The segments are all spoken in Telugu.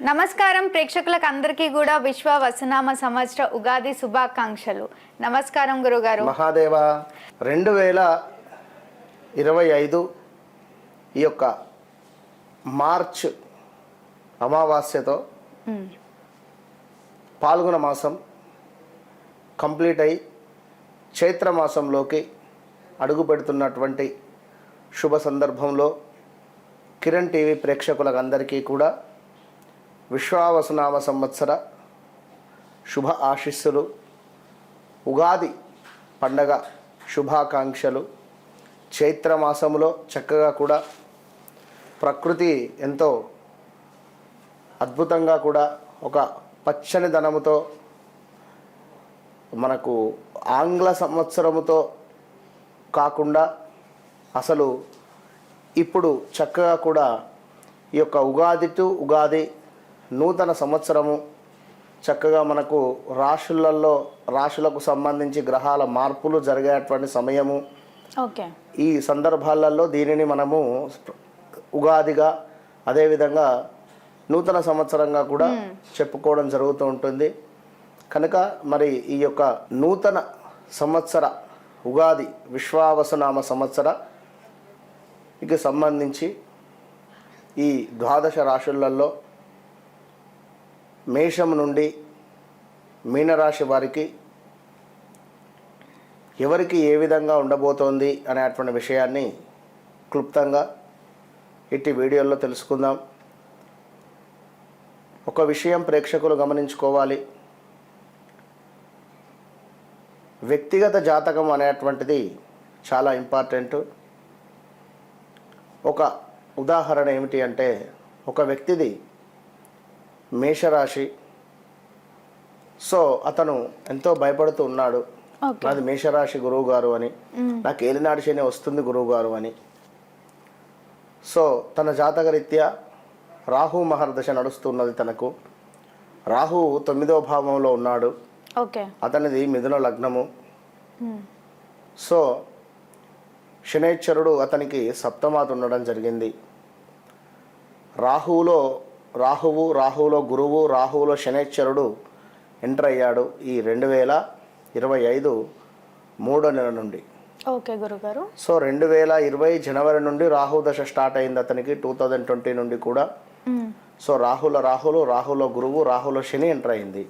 నమస్కారం ప్రేక్షకులకు అందరికీ కూడా విశ్వ వసనామ సంవత్సర ఉగాది శుభాకాంక్షలు నమస్కారం గురుగారు మహాదేవ రెండు వేల ఇరవై ఐదు ఈ యొక్క మార్చ్ అమావాస్యతో. పాల్గొన మాసం కంప్లీట్ అయి చైత్ర మాసంలోకి అడుగు పెడుతున్నటువంటి శుభ సందర్భంలో కిరణ్ టీవీ ప్రేక్షకులకు అందరికీ కూడా విశ్వావసునామ సంవత్సర శుభ ఆశీస్సులు ఉగాది పండగ శుభాకాంక్షలు చైత్ర మాసములో చక్కగా కూడా ప్రకృతి ఎంతో అద్భుతంగా కూడా ఒక పచ్చని ధనముతో మనకు ఆంగ్ల సంవత్సరముతో కాకుండా అసలు ఇప్పుడు చక్కగా కూడా ఈ యొక్క ఉగాది టు ఉగాది నూతన సంవత్సరము చక్కగా మనకు రాశులలో రాశులకు సంబంధించి గ్రహాల మార్పులు జరిగేటువంటి సమయము. ఓకే. ఈ సందర్భాలలో దీనిని మనము ఉగాదిగా అదేవిధంగా నూతన సంవత్సరంగా కూడా చెప్పుకోవడం జరుగుతూ ఉంటుంది. కనుక మరి ఈ యొక్క నూతన సంవత్సర ఉగాది విశ్వావసనామ సంవత్సర ఇక సంబంధించి ఈ ద్వాదశ రాశులలో మేషం నుండి మీనరాశి వారికి ఎవరికి ఏ విధంగా ఉండబోతోంది అనేటువంటి విషయాన్ని క్లుప్తంగా ఇట్టి వీడియోలో తెలుసుకుందాం. ఒక విషయం ప్రేక్షకులు గమనించుకోవాలి. వ్యక్తిగత జాతకం అనేటువంటిది చాలా ఇంపార్టెంట్. ఒక ఉదాహరణ ఏమిటి అంటే ఒక వ్యక్తిది మేషరాశి. సో అతను ఎంతో భయపడుతూ ఉన్నాడు. నాది మేషరాశి గురువు గారు అని నాకు ఏలినాడు శని వస్తుంది గురువు గారు అని. సో తన జాతకరీత్యా రాహు మహర్దశ నడుస్తున్నది తనకు. రాహు తొమ్మిదో భావంలో ఉన్నాడు. ఓకే. అతనిది మిథున లగ్నము. సో శనేశ్వరుడు అతనికి సప్తమాత ఉండడం జరిగింది. రాహువులో రాహువు రాహువులో గురువు రాహువులో శనేశ్వరుడు ఎంటర్ అయ్యాడు ఈ రెండు వేల ఇరవై ఐదు మూడో నెల నుండి. ఓకే గురుగారు. సో రెండు వేల ఇరవై జనవరి నుండి రాహు దశ స్టార్ట్ అయింది అతనికి టూ థౌజండ్ ట్వంటీ నుండి కూడా. సో రాహుల రాహులు రాహుల గురువు రాహుల శని ఎంటర్ అయింది.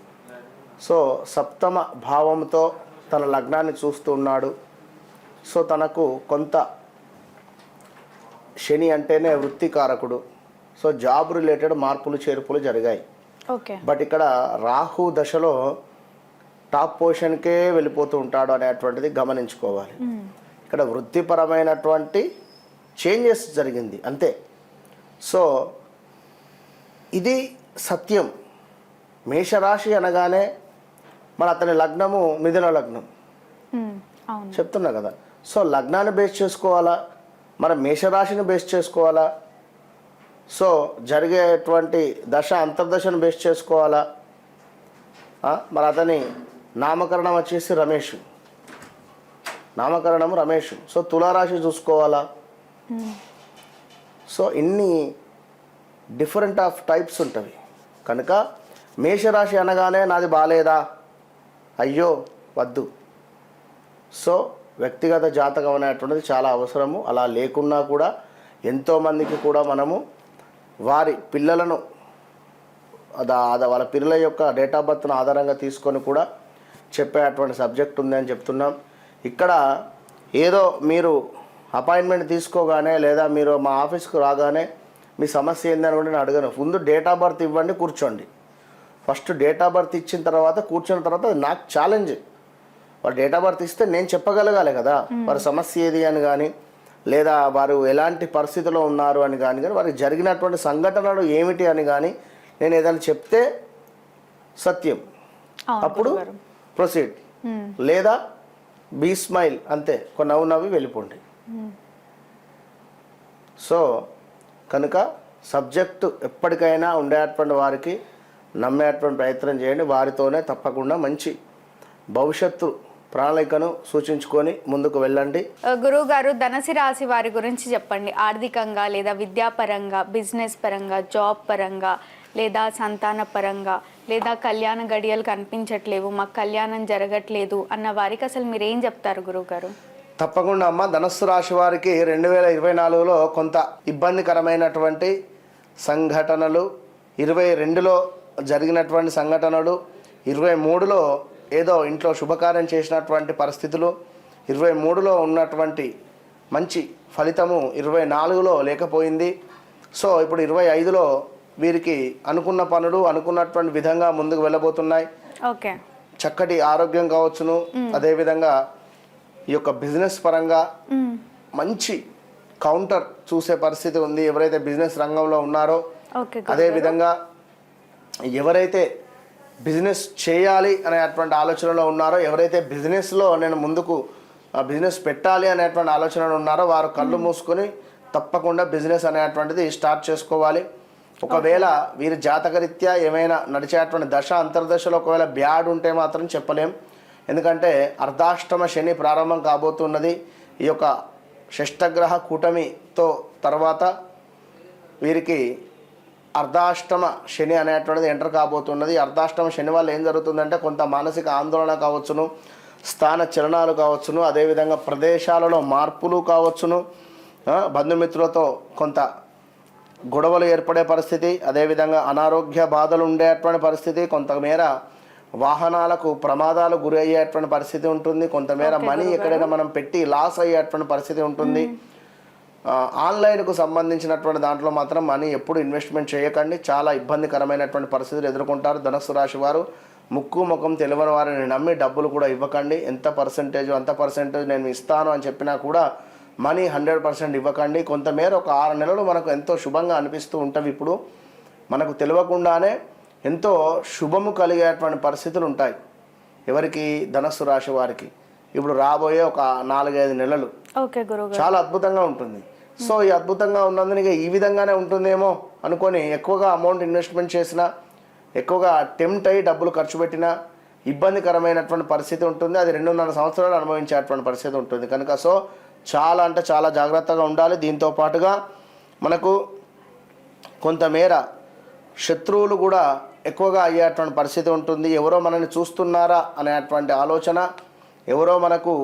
సో సప్తమ భావంతో తన లగ్నాన్ని చూస్తూ ఉన్నాడు. సో తనకు కొంత శని అంటేనే వృత్తికారకుడు. సో జాబ్ రిలేటెడ్ మార్పులు చేర్పులు జరిగాయి. ఓకే. బట్ ఇక్కడ రాహు దశలో టాప్ పొజిషన్కే వెళ్ళిపోతూ ఉంటాడు అనేటువంటిది గమనించుకోవాలి. ఇక్కడ వృత్తిపరమైనటువంటి చేంజెస్ జరిగింది అంతే. సో ఇది సత్యం. మేషరాశి అనగానే మన అతని లగ్నము మిథున లగ్నం. చెప్తున్నా కదా. సో లగ్నాన్ని బేస్ చేసుకోవాలా? మన మేషరాశిని బేస్ చేసుకోవాలా? సో జరిగేటువంటి దశ అంతర్దశను బేస్ చేసుకోవాలా? మరి అతని నామకరణం వచ్చేసి రమేష్. నామకరణం రమేష్. సో తులారాశి చూసుకోవాలా? సో ఇన్ని డిఫరెంట్ ఆఫ్ టైప్స్ ఉంటవి. కనుక మేషరాశి అనగానే నాది బాగాలేదా అయ్యో వద్దు. సో వ్యక్తిగత జాతకం అనేటువంటిది చాలా అవసరము. అలా లేకున్నా కూడా ఎంతోమందికి కూడా మనము వారి పిల్లలను వాళ్ళ పిల్లల యొక్క డేట్ ఆఫ్ బర్త్ను ఆధారంగా తీసుకొని కూడా చెప్పేటువంటి సబ్జెక్ట్ ఉంది అని చెప్తున్నాం. ఇక్కడ ఏదో మీరు అపాయింట్మెంట్ తీసుకోగానే లేదా మీరు మా ఆఫీస్కి రాగానే మీ సమస్య ఏందని కూడా నేను అడగను. ముందు డేట్ ఆఫ్ బర్త్ ఇవ్వండి కూర్చోండి. ఫస్ట్ డేట్ ఆఫ్ బర్త్ ఇచ్చిన తర్వాత కూర్చున్న తర్వాత అది నాకు ఛాలెంజ్ వారు డేట్ ఆఫ్ బర్త్ ఇస్తే నేను చెప్పగలగాలి కదా. వారి సమస్య ఏది అని కానీ లేదా వారు ఎలాంటి పరిస్థితిలో ఉన్నారు అని కానీ కానీ వారికి జరిగినటువంటి సంఘటనలు ఏమిటి అని కానీ నేను ఏదైనా చెప్తే సత్యం. అప్పుడు ప్రొసీడ్. లేదా బీ స్మైల్ అంతే. కొన్ని నవ్వు నవ్వి వెళ్ళిపోండి. సో కనుక సబ్జెక్టు ఎప్పటికైనా ఉండేటువంటి వారికి నమ్మేటువంటి ప్రయత్నం చేయండి. వారితోనే తప్పకుండా మంచి భవిష్యత్తు ప్రణాళికను సూచించుకొని ముందుకు వెళ్ళండి. గురువు గారు ధనసి రాశి వారి గురించి చెప్పండి. ఆర్థికంగా లేదా విద్యాపరంగా బిజినెస్ పరంగా జాబ్ పరంగా లేదా సంతాన పరంగా లేదా కళ్యాణ గడియలు కనిపించట్లేవు మాకు కళ్యాణం జరగట్లేదు అన్న వారికి అసలు మీరు ఏం చెప్తారు గురువుగారు? తప్పకుండా అమ్మ ధనస్సు రాశి వారికి రెండు వేల ఇరవై నాలుగులో కొంత ఇబ్బందికరమైనటువంటి సంఘటనలు ఇరవై రెండులో జరిగినటువంటి సంఘటనలు ఇరవై మూడులో ఏదో ఇంట్లో శుభకార్యం చేసినటువంటి పరిస్థితులు ఇరవై మూడులో ఉన్నటువంటి మంచి ఫలితము ఇరవై నాలుగులో లేకపోయింది. సో ఇప్పుడు ఇరవై ఐదులో వీరికి అనుకున్న పనులు అనుకున్నటువంటి విధంగా ముందుకు వెళ్ళబోతున్నాయి. ఓకే. చక్కటి ఆరోగ్యం కావచ్చును. అదేవిధంగా ఈ యొక్క బిజినెస్ పరంగా మంచి కౌంటర్ చూసే పరిస్థితి ఉంది. ఎవరైతే బిజినెస్ రంగంలో ఉన్నారో అదేవిధంగా ఎవరైతే బిజినెస్ చేయాలి అనేటువంటి ఆలోచనలో ఉన్నారో ఎవరైతే బిజినెస్లో నేను ముందుకు బిజినెస్ పెట్టాలి అనేటువంటి ఆలోచనలో ఉన్నారో వారు కళ్ళు మూసుకొని తప్పకుండా బిజినెస్ అనేటువంటిది స్టార్ట్ చేసుకోవాలి. ఒకవేళ వీరి జాతకరీత్యా ఏమైనా నడిచేటువంటి దశ అంతర్దశలో ఒకవేళ బ్యాడ్ ఉంటే మాత్రం చెప్పలేం. ఎందుకంటే అర్ధాష్టమ శని ప్రారంభం కాబోతున్నది. ఈ యొక్క షష్టగ్రహ కూటమితో తర్వాత వీరికి అర్ధాష్టమ శని అనేటువంటిది ఎంటర్ కాబోతున్నది. అర్ధాష్టమ శని వల్ల ఏం జరుగుతుందంటే కొంత మానసిక ఆందోళన కావచ్చును స్థాన చలనాలు కావచ్చును అదేవిధంగా ప్రదేశాలలో మార్పులు కావచ్చును. బంధుమిత్రులతో కొంత గొడవలు ఏర్పడే పరిస్థితి అదేవిధంగా అనారోగ్య బాధలు ఉండేటువంటి పరిస్థితి కొంతమేర వాహనాలకు ప్రమాదాలు గురి అయ్యేటువంటి పరిస్థితి ఉంటుంది కొంతమేర మనీ ఎక్కడైనా మనం పెట్టి లాస్ అయ్యేటువంటి పరిస్థితి ఉంటుంది. ఆన్లైన్కు సంబంధించినటువంటి దాంట్లో మాత్రం మనీ ఎప్పుడు ఇన్వెస్ట్మెంట్ చేయకండి. చాలా ఇబ్బందికరమైనటువంటి పరిస్థితులు ఎదుర్కొంటారు ధనస్సు రాశి వారు. ముక్కు ముఖం తెలియని వారిని నమ్మి డబ్బులు కూడా ఇవ్వకండి. ఎంత పర్సెంటేజ్ అంత పర్సెంటేజ్ నేను ఇస్తాను అని చెప్పినా కూడా మనీ హండ్రెడ్ పర్సెంట్ ఇవ్వకండి. కొంతమేర ఒక ఆరు నెలలు మనకు ఎంతో శుభంగా అనిపిస్తూ ఉంటవి ఇప్పుడు. మనకు తెలియకుండానే ఎంతో శుభము కలిగేటువంటి పరిస్థితులు ఉంటాయి ఎవరికి? ధనస్సు రాశి వారికి. ఇప్పుడు రాబోయే ఒక నాలుగైదు నెలలు చాలా అద్భుతంగా ఉంటుంది. సో ఈ అద్భుతంగా ఉన్నందున ఈ విధంగానే ఉంటుందేమో అనుకొని ఎక్కువగా అమౌంట్ ఇన్వెస్ట్మెంట్ చేసినా ఎక్కువగా టెంప్ట్ అయ్యి డబ్బులు ఖర్చు పెట్టినా ఇబ్బందికరమైనటువంటి పరిస్థితి ఉంటుంది. అది రెండున్నర సంవత్సరాలు అనుభవించేటువంటి పరిస్థితి ఉంటుంది. కనుక సో చాలా అంటే చాలా జాగ్రత్తగా ఉండాలి. దీంతో పాటుగా మనకు కొంతమేర శత్రువులు కూడా ఎక్కువగా అయ్యేటువంటి పరిస్థితి ఉంటుంది. ఎవరో మనల్ని చూస్తున్నారా అనేటువంటి ఆలోచన ఎవరో మనకు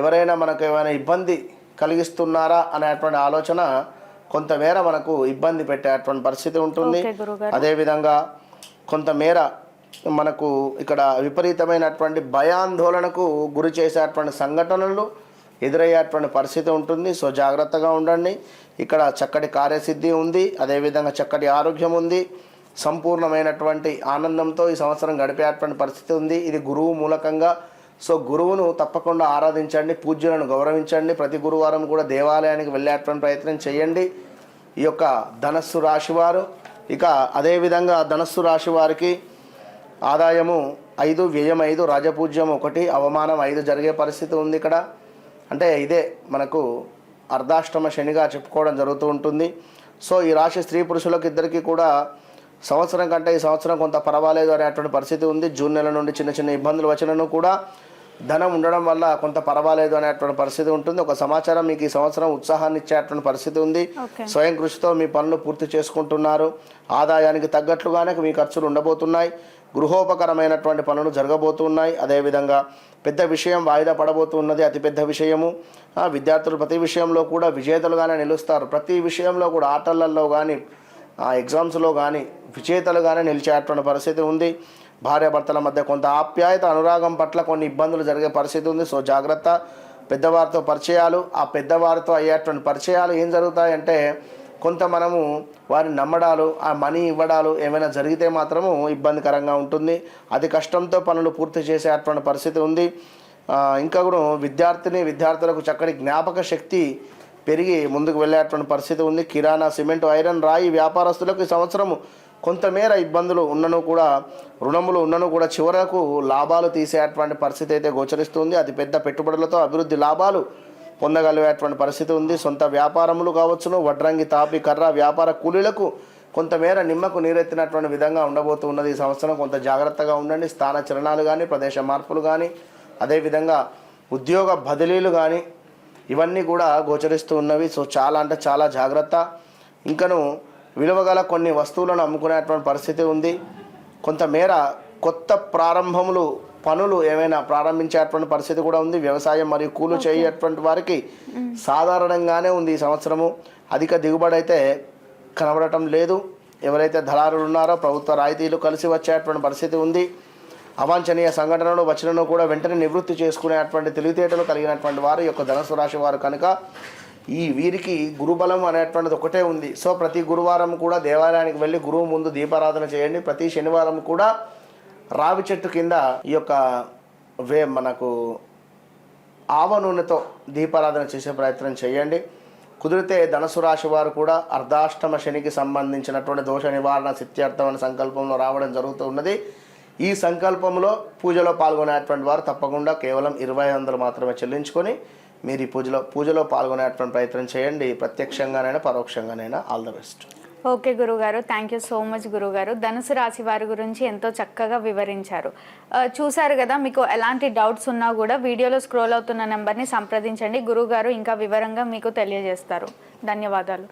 ఎవరైనా మనకు ఏమైనా ఇబ్బంది కలిగిస్తున్నారా అనేటువంటి ఆలోచన కొంతమేర మనకు ఇబ్బంది పెట్టేటువంటి పరిస్థితి ఉంటుంది. అదేవిధంగా కొంతమేర మనకు ఇక్కడ విపరీతమైనటువంటి భయాందోళనకు గురి చేసేటువంటి సంఘటనలు ఎదురయ్యేటువంటి పరిస్థితి ఉంటుంది. సో జాగ్రత్తగా ఉండండి. ఇక్కడ చక్కటి కార్యసిద్ధి ఉంది. అదేవిధంగా చక్కటి ఆరోగ్యం ఉంది. సంపూర్ణమైనటువంటి ఆనందంతో ఈ సంవత్సరం గడిపేటువంటి పరిస్థితి ఉంది. ఇది గురువు మూలకంగా సో గురువును తప్పకుండా ఆరాధించండి పూజ్యులను గౌరవించండి. ప్రతి గురువారం కూడా దేవాలయానికి వెళ్ళేటువంటి ప్రయత్నం చేయండి. ఈ యొక్క ధనస్సు రాశివారు ఇక అదేవిధంగా ధనస్సు రాశి వారికి ఆదాయము ఐదు వ్యయం ఐదు రాజపూజ్యం ఒకటి అవమానం ఐదు జరిగే పరిస్థితి ఉంది ఇక్కడ. అంటే ఇదే మనకు అర్ధాష్టమ శనిగా చెప్పుకోవడం జరుగుతూ ఉంటుంది. సో ఈ రాశి స్త్రీ పురుషులకు ఇద్దరికీ కూడా సంవత్సరం కంటే ఈ సంవత్సరం కొంత పర్వాలేదు అనేటువంటి పరిస్థితి ఉంది. జూన్ నెల నుండి చిన్న చిన్న ఇబ్బందులు వచ్చినను కూడా ధనం ఉండడం వల్ల కొంత పర్వాలేదు అనేటువంటి పరిస్థితి ఉంటుంది. ఒక సమాచారం మీకు ఈ సంవత్సరం ఉత్సాహాన్ని ఇచ్చేటువంటి పరిస్థితి ఉంది. స్వయం కృషితో మీ పనులు పూర్తి చేసుకుంటున్నారు. ఆదాయానికి తగ్గట్లుగానే మీ ఖర్చులు ఉండబోతున్నాయి. గృహోపకరమైనటువంటి పనులు జరగబోతున్నాయి. అదేవిధంగా పెద్ద విషయం వాయిదా పడబోతున్నది అతిపెద్ద విషయము. విద్యార్థులు ప్రతి విషయంలో కూడా విజేతలుగానే నిలుస్తారు. ప్రతి విషయంలో కూడా ఆటలలో కానీ ఎగ్జామ్స్లో కానీ విజేతలుగానే నిలిచేటువంటి పరిస్థితి ఉంది. భార్యాభర్తల మధ్య కొంత ఆప్యాయత అనురాగం పట్ల కొన్ని ఇబ్బందులు జరిగే పరిస్థితి ఉంది. సో జాగ్రత్త. పెద్దవారితో పరిచయాలు ఆ పెద్దవారితో అయ్యేటువంటి పరిచయాలు ఏం జరుగుతాయంటే కొంత మనము వారిని నమ్మడాలు ఆ మనీ ఇవ్వడాలు ఏమైనా జరిగితే మాత్రము ఇబ్బందికరంగా ఉంటుంది. అది కష్టంతో పనులు పూర్తి చేసేటువంటి పరిస్థితి ఉంది. ఇంకా కూడా విద్యార్థిని విద్యార్థులకు చక్కటి జ్ఞాపక శక్తి పెరిగి ముందుకు వెళ్ళేటువంటి పరిస్థితి ఉంది. కిరాణా సిమెంట్ ఐరన్ రాయి వ్యాపారస్తులకు ఈ సంవత్సరము కొంతమేర ఇబ్బందులు ఉన్నను కూడా రుణములు ఉన్నను కూడా చివరకు లాభాలు తీసేటువంటి పరిస్థితి అయితే గోచరిస్తుంది. అతి పెద్ద పెట్టుబడులతో అభివృద్ధి లాభాలు పొందగలిగేటువంటి పరిస్థితి ఉంది. సొంత వ్యాపారములు కావచ్చును వడ్రంగి తాపి కర్ర వ్యాపార కూలీలకు కొంతమేర నిమ్మకు నీరెత్తినటువంటి విధంగా ఉండబోతూ ఉన్నది ఈ సంవత్సరం. కొంత జాగ్రత్తగా ఉండండి. స్థాన చలనాలు కానీ ప్రదేశ మార్పులు కానీ అదేవిధంగా ఉద్యోగ బదిలీలు కానీ ఇవన్నీ కూడా గోచరిస్తూ ఉన్నవి. సో చాలా అంటే చాలా జాగ్రత్త. ఇంకను విలువగల కొన్ని వస్తువులను అమ్ముకునేటువంటి పరిస్థితి ఉంది. కొంతమేర కొత్త ప్రారంభములు పనులు ఏమైనా ప్రారంభించేటువంటి పరిస్థితి కూడా ఉంది. వ్యవసాయం మరియు కూలు చేయటువంటి వారికి సాధారణంగానే ఉంది ఈ సంవత్సరము. అధిక దిగుబడి అయితే కనబడటం లేదు. ఎవరైతే దళారులు ఉన్నారో ప్రభుత్వ రాయితీలు కలిసి వచ్చేటువంటి పరిస్థితి ఉంది. అవాంఛనీయ సంఘటనలు వచ్చినను కూడా వెంటనే నివృత్తి చేసుకునేటువంటి తెలివితేటలు కలిగినటువంటి వారు యొక్క ధనుసు రాశి వారు కనుక ఈ వీరికి గురుబలం అనేటువంటిది ఒకటే ఉంది. సో ప్రతి గురువారం కూడా దేవాలయానికి వెళ్ళి గురువు ముందు దీపారాధన చేయండి. ప్రతి శనివారం కూడా రావి చెట్టు కింద ఈ యొక్క వే మనకు ఆవ నూనెతో దీపారాధన చేసే ప్రయత్నం చేయండి. కుదిరితే ధనసు రాశి వారు కూడా అర్ధాష్టమ శనికి సంబంధించినటువంటి దోష నివారణ సిత్యార్థం అనే సంకల్పంలో రావడం జరుగుతూ ఉన్నది. ఈ సంకల్పంలో పూజలో పాల్గొనేటువంటి వారు తప్పకుండా కేవలం ఇరవై వందలు మాత్రమే చెల్లించుకొని మీరు ఈ పూజలో పూజలో పాల్గొనేటువంటి ప్రయత్నం చేయండి. ప్రత్యక్షంగానైనా పరోక్షంగానైనా ఆల్ ద బెస్ట్. ఓకే గురుగారు థ్యాంక్ యూ సో మచ్ గురుగారు. ధనుసు రాశి వారి గురించి ఎంతో చక్కగా వివరించారు. చూశారు కదా మీకు ఎలాంటి డౌట్స్ ఉన్నా కూడా వీడియోలో స్క్రోల్ అవుతున్న నెంబర్ని సంప్రదించండి. గురుగారు ఇంకా వివరంగా మీకు తెలియజేస్తారు. ధన్యవాదాలు.